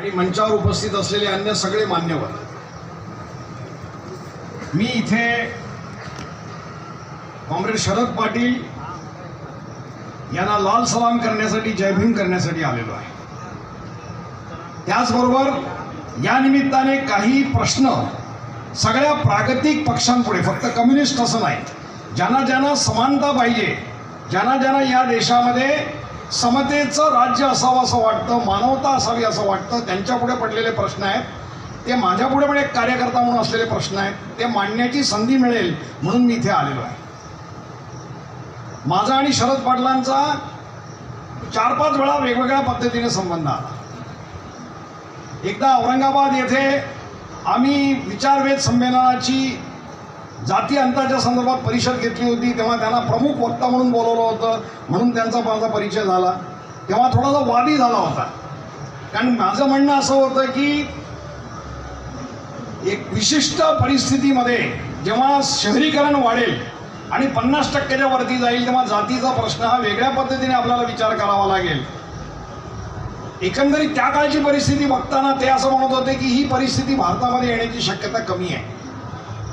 आणि मंचावर उपस्थित असलेले अन्य सगळे मान्यवर. मी इथे कॉम्रेड शरद पाटील यांना लाल सलाम करण्यासाठी जयभीम करण्यासाठी आलेलो आहे. त्याचबरोबर या निमित्ताने काही प्रश्न सगळ्या प्रागतिक पक्षांपुढे फक्त कम्युनिस्ट असं नाही ज्यांना ज्यांना समानता पाहिजे ज्यांना ज्यांना या देशामध्ये समतेचं राज्य असावं असं वाटतं मानवता असावी असं वाटतं त्यांच्यापुढे पडलेले प्रश्न आहेत. ते माझ्यापुढे पण एक कार्यकर्ता म्हणून असलेले प्रश्न आहेत. ते मांडण्याची संधी मिळेल म्हणून मी इथे आलेलो आहे. माझा आणि शरद पाटलांचा चार पाच वेळा वेगवेगळ्या पद्धतीने संबंध आला. एकदा औरंगाबाद येथे आम्ही विचारवेध संमेलनाची जाती अंताच्या संदर्भात परिषद घेतली होती तेव्हा त्यांना प्रमुख वक्ता म्हणून बोलवलं होतं म्हणून त्यांचा माझा परिचय झाला. तेव्हा थोडासा वादी झाला होता. कारण माझं म्हणणं असं होतं की एक विशिष्ट परिस्थितीमध्ये जेव्हा शहरीकरण वाढेल आणि पन्नास टक्क्याच्या वरती जाईल तेव्हा जातीचा प्रश्न हा वेगळ्या पद्धतीने आपल्याला विचार करावा लागेल. एकंदरीत त्या काळची परिस्थिती बघताना ते असं म्हणत होते की ही परिस्थिती भारतामध्ये येण्याची शक्यता कमी आहे.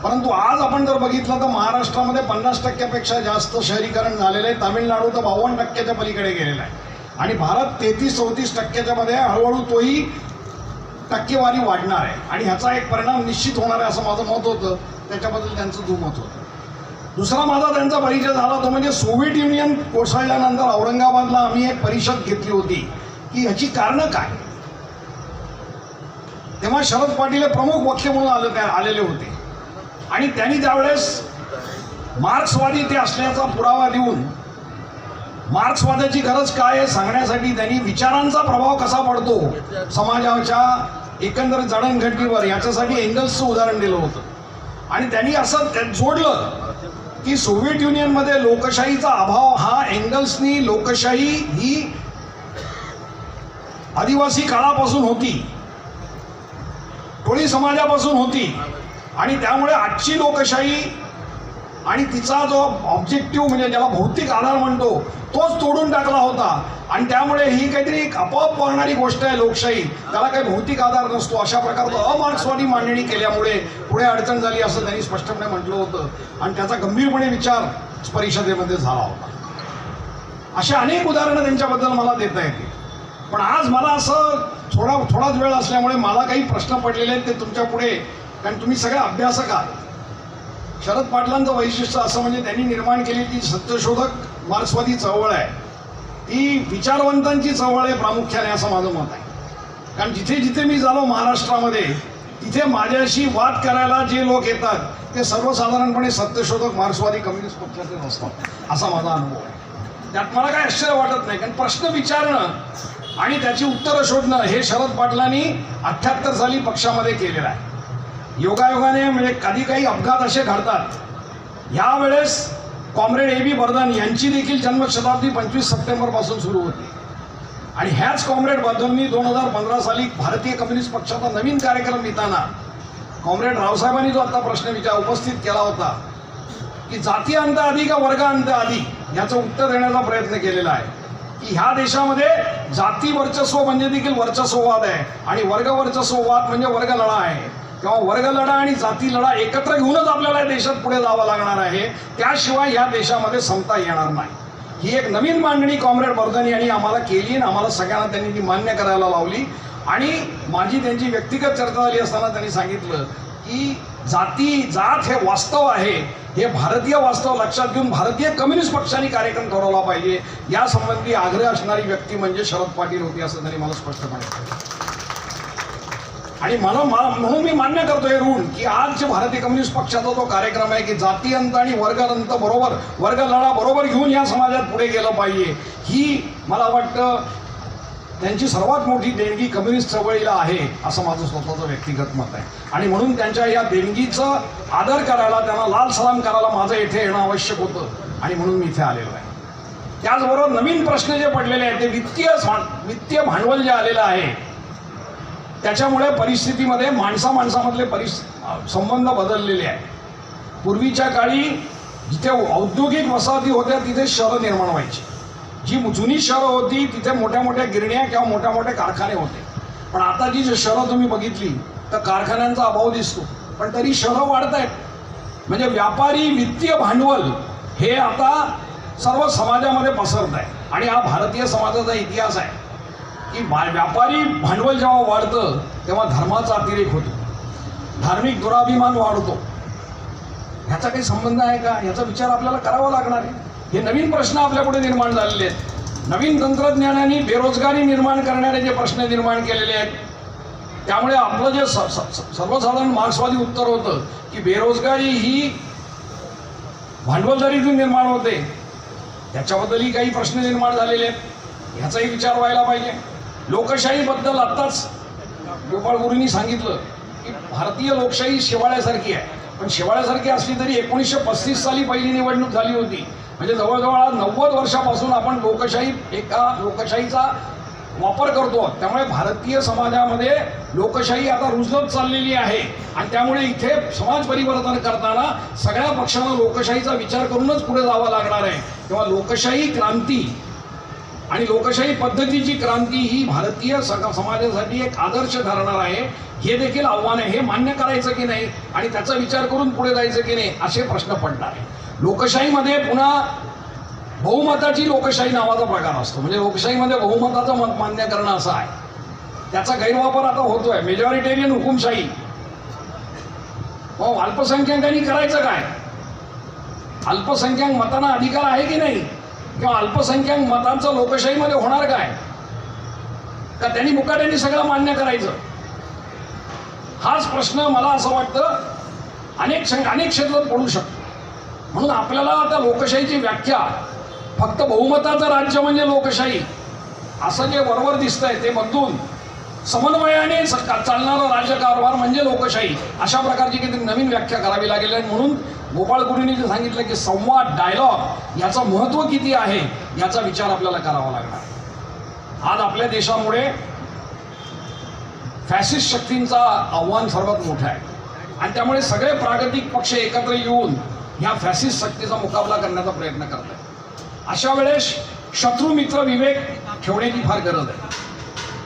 परंतु आज आपण जर बघितलं तर महाराष्ट्रामध्ये पन्नास टक्क्यापेक्षा जास्त शहरीकरण झालेलं आहे. तामिळनाडू तर बावन्न टक्क्याच्या पलीकडे गेलेला आहे. आणि भारत तेहतीस चौतीस टक्क्याच्या मध्ये हळूहळू तोही टक्केवारी वाढणार आहे. आणि ह्याचा एक परिणाम निश्चित होणार आहे असं माझं मत होतं. त्याच्याबद्दल त्यांचं दुमत होतं. दुसरा माझा त्यांचा परिचय झाला तो म्हणजे सोव्हिएट युनियन कोसळल्यानंतर औरंगाबादला आम्ही एक परिषद घेतली होती की ह्याची कारणं काय? तेव्हा शरद पाटील हे प्रमुख वक्ते म्हणून आले आलेले होते. आणि त्यांनी त्यावेळेस मार्क्सवादी ते असल्याचा पुरावा देऊन मार्क्सवादाची गरज काय आहे सांगण्यासाठी त्यांनी विचारांचा प्रभाव कसा पडतो समाजाच्या एकंदर जडणघडणीवर याच्यासाठी एंगल्सचं उदाहरण दिलं होतं. आणि त्यांनी असं त्यात जोडलं की सोव्हिएट युनियनमध्ये लोकशाहीचा अभाव हा एंगल्सनी लोकशाही ही आदिवासी काळापासून होती. टोळी समाजापासून होती. आणि त्यामुळे आजची लोकशाही आणि तिचा जो ऑब्जेक्टिव्ह म्हणजे ज्याला भौतिक आधार म्हणतो तोच तोडून टाकला होता. आणि त्यामुळे ही काहीतरी एक आपोआप वाढणारी गोष्ट आहे लोकशाही. त्याला काही भौतिक आधार नसतो. अशा प्रकारचं अमार्क्सवादी मांडणी केल्यामुळे पुढे अडचण झाली असं त्यांनी स्पष्टपणे म्हटलं होतं. आणि त्याचा गंभीरपणे विचार परिषदेमध्ये झाला होता. अशी अनेक उदाहरणं त्यांच्याबद्दल मला देता येतील. पण आज मला असं थोडा थोडाच वेळ असल्यामुळे मला काही प्रश्न पडलेले आहेत ते तुमच्यापुढे कारण तुम्ही सगळे अभ्यासक आहात शरद पाटलांचं वैशिष्ट्य असं म्हणजे त्यांनी निर्माण केलेली ती सत्यशोधक मार्क्सवादी चळवळ आहे. ती विचारवंतांची चळवळ आहे प्रामुख्याने असं माझं मत आहे. कारण जिथे जिथे मी झालो महाराष्ट्रामध्ये तिथे माझ्याशी वाद करायला जे लोक येतात ते सर्वसाधारणपणे सत्यशोधक मार्क्सवादी कम्युनिस्ट पक्षाचे नसतात असा माझा अनुभव आहे. त्यात मला काय आश्चर्य वाटत नाही कारण प्रश्न विचारणं आणि त्याची उत्तरं शोधणं हे शरद पाटलांनी अठ्ठ्याहत्तर साली पक्षामध्ये केलेलं आहे. योगायोगाने म्हणजे कधी काही अपघात असे घडतात. यावेळेस कॉम्रेड ए बी बर्धन यांची देखील जन्मशताब्दी पंचवीस सप्टेंबरपासून सुरू होती. आणि ह्याच कॉम्रेड बर्धननी दोन हजार पंधरा साली भारतीय कम्युनिस्ट पक्षाचा नवीन कार्यक्रम लिहिताना कॉम्रेड रावसाहेबांनी जो आता प्रश्न विचार उपस्थित केला होता की जाती अंत आधी का वर्ग अंत आधी याचं उत्तर देण्याचा प्रयत्न केलेला आहे. की ह्या देशामध्ये जाती वर्चस्व म्हणजे देखील वर्चस्ववाद आहे. आणि वर्ग वर्चस्ववाद म्हणजे वर्ग लढा आहे. किंवा वर्ग लढा आणि जाती लढा एकत्र घेऊनच आपल्याला या देशात पुढे जावं लागणार आहे. त्याशिवाय या देशामध्ये समता येणार नाही. ही एक नवीन मांडणी कॉम्रेड बर्धन यांनी आम्हाला केली आणि आम्हाला सगळ्यांना त्यांनी ती मान्य करायला लावली. आणि माझी त्यांची व्यक्तिगत चर्चा झाली असताना त्यांनी सांगितलं की जाती जात हे वास्तव आहे. हे भारतीय वास्तव लक्षात घेऊन भारतीय कम्युनिस्ट पक्षाने कार्यक्रम ठरवला पाहिजे. यासंबंधी आग्रह असणारी व्यक्ती म्हणजे शरद पाटील होती असं त्यांनी मला स्पष्टपणे सांगितलं. आणि मला मा- म्हणून मी मान्य करतो हे ऋण की आज जे भारतीय कम्युनिस्ट पक्षाचा जो कार्यक्रम आहे की जाती अंत आणि वर्गदंत बरोबर वर्ग लढा बरोबर घेऊन या समाजात पुढे गेलं पाहिजे. ही मला वाटतं त्यांची सर्वात मोठी देणगी कम्युनिस्ट चळवळीला आहे असं माझं स्वतःचं व्यक्तिगत मत आहे. आणि म्हणून त्यांच्या या देणगीचं आदर करायला त्यांना लाल सलाम करायला माझं इथे येणं आवश्यक होतं आणि म्हणून मी इथे आलेलो आहे. त्याचबरोबर नवीन प्रश्न जे पडलेले आहेत ते वित्तीय वित्तीय भांडवल जे आलेलं आहे त्याच्यामुळे परिस्थितीमध्ये माणसा माणसामधले परिस संबंध बदललेले आहे पूर्वीच्या काळी जिथे औद्योगिक वसाहती होत्या तिथे शहरं निर्माण व्हायची. जी जुनी शहरं होती तिथे मोठ्या मोठ्या गिरण्या किंवा मोठ्या मोठे कारखाने होते. पण आता जी जी शहरं तुम्ही बघितली तर कारखान्यांचा अभाव दिसतो. पण तरी शहरं वाढत आहेत म्हणजे व्यापारी वित्तीय भांडवल हे आता सर्व समाजामध्ये पसरत आहे. आणि हा भारतीय समाजाचा इतिहास आहे. की व्यापारी भांडवल जेव्हा वाढतं तेव्हा धर्माचा अतिरेक होतो. धार्मिक दुराभिमान वाढतो. ह्याचा काही संबंध आहे का? ह्याचा विचार आपल्याला करावा लागणार आहे. हे नवीन प्रश्न आपल्यापुढे निर्माण झालेले आहेत. नवीन तंत्रज्ञानाने बेरोजगारी निर्माण करणारे जे प्रश्न निर्माण केलेले आहेत त्यामुळे आपलं जे स- स- सर्वसाधारण मार्क्सवादी उत्तर होतं की बेरोजगारी ही भांडवलदारीतून निर्माण होते त्याच्याबद्दलही काही प्रश्न निर्माण झालेले आहेत. ह्याचाही विचार व्हायला पाहिजे. लोकशाहीबद्दल आत्ताच गोपाळगुरूंनी सांगितलं की भारतीय लोकशाही शेवाळ्यासारखी आहे. पण शेवाळ्यासारखी असली तरी एकोणीसशे पस्तीस साली पहिली निवडणूक झाली होती. म्हणजे जवळजवळ आज नव्वद वर्षापासून आपण लोकशाही एका लोकशाहीचा वापर करतो. त्यामुळे भारतीय समाजामध्ये लोकशाही आता रुजत चाललेली आहे. आणि त्यामुळे इथे समाज परिवर्तन करताना सगळ्या पक्षांना लोकशाहीचा विचार करूनच पुढे जावं लागणार आहे. तेव्हा लोकशाही क्रांती आणि लोकशाही पद्धतीची क्रांती ही भारतीय समाजासाठी एक आदर्श ठरणार आहे. हे देखील आव्हान आहे. हे मान्य करायचं की नाही आणि त्याचा विचार करून पुढे जायचं की नाही असे प्रश्न पडणार आहे लोकशाहीमध्ये पुन्हा बहुमताची लोकशाही नावाचा प्रकार असतो. म्हणजे लोकशाहीमध्ये बहुमताचं मत मान्य करणं असं आहे. त्याचा गैरवापर आता होतोय. मेजॉरिटेरियन हुकुमशाही. अल्पसंख्याकांनी करायचं काय? अल्पसंख्याक मतांना अधिकार आहे की नाही? किंवा अल्पसंख्याक मतांचं लोकशाहीमध्ये होणार काय? का त्यांनी मुकाट्याने सगळं मान्य करायचं? हाच प्रश्न मला असं वाटतं अनेक सं- अनेक क्षेत्रात पडू शकतो. म्हणून आपल्याला आता लोकशाहीची व्याख्या फक्त बहुमताचं राज्य म्हणजे लोकशाही असं जे वरवर दिसतंय ते बदलून समन्वयाने चालणारा राज्यकारभार म्हणजे लोकशाही अशा प्रकारची काहीतरी नवीन व्याख्या करावी लागेल. आणि म्हणून गोपाळ गुरुंनी जे सांगितलं की संवाद डायलॉग याचं महत्त्व किती आहे याचा विचार आपल्याला करावा लागणार. आज आपल्या देशामुळे फॅसिस्ट शक्तींचा आव्हान सर्वात मोठं आहे. आणि त्यामुळे सगळे प्रागतिक पक्ष एकत्र येऊन ह्या फॅसिस्ट शक्तीचा मुकाबला करण्याचा प्रयत्न करत आहेत अशा वेळेस शत्रू मित्र विवेक ठेवण्याची फार गरज आहे.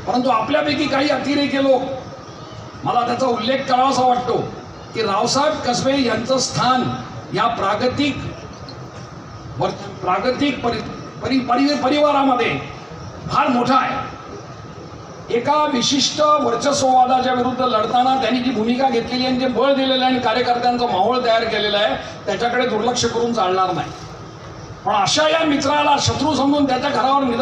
परंतु आपल्यापैकी काही अतिरेकी लोक मला त्याचा उल्लेख करावासा वाटतो की रावसाहेब कसबे यांचं स्थान या प्रागतिक वर प्रागतिक परि परि परि परिवारामध्ये फार मोठा आहे. एका विशिष्ट वर्चस्ववादाच्या विरुद्ध लढताना त्यांनी जी भूमिका घेतलेली आहे आणि जे बळ दिलेलं आहे आणि कार्यकर्त्यांचा माहोळ तयार केलेला आहे त्याच्याकडे दुर्लक्ष करून चालणार नाही. पण अशा या मित्राला शत्रू समजून त्याच्या घरावर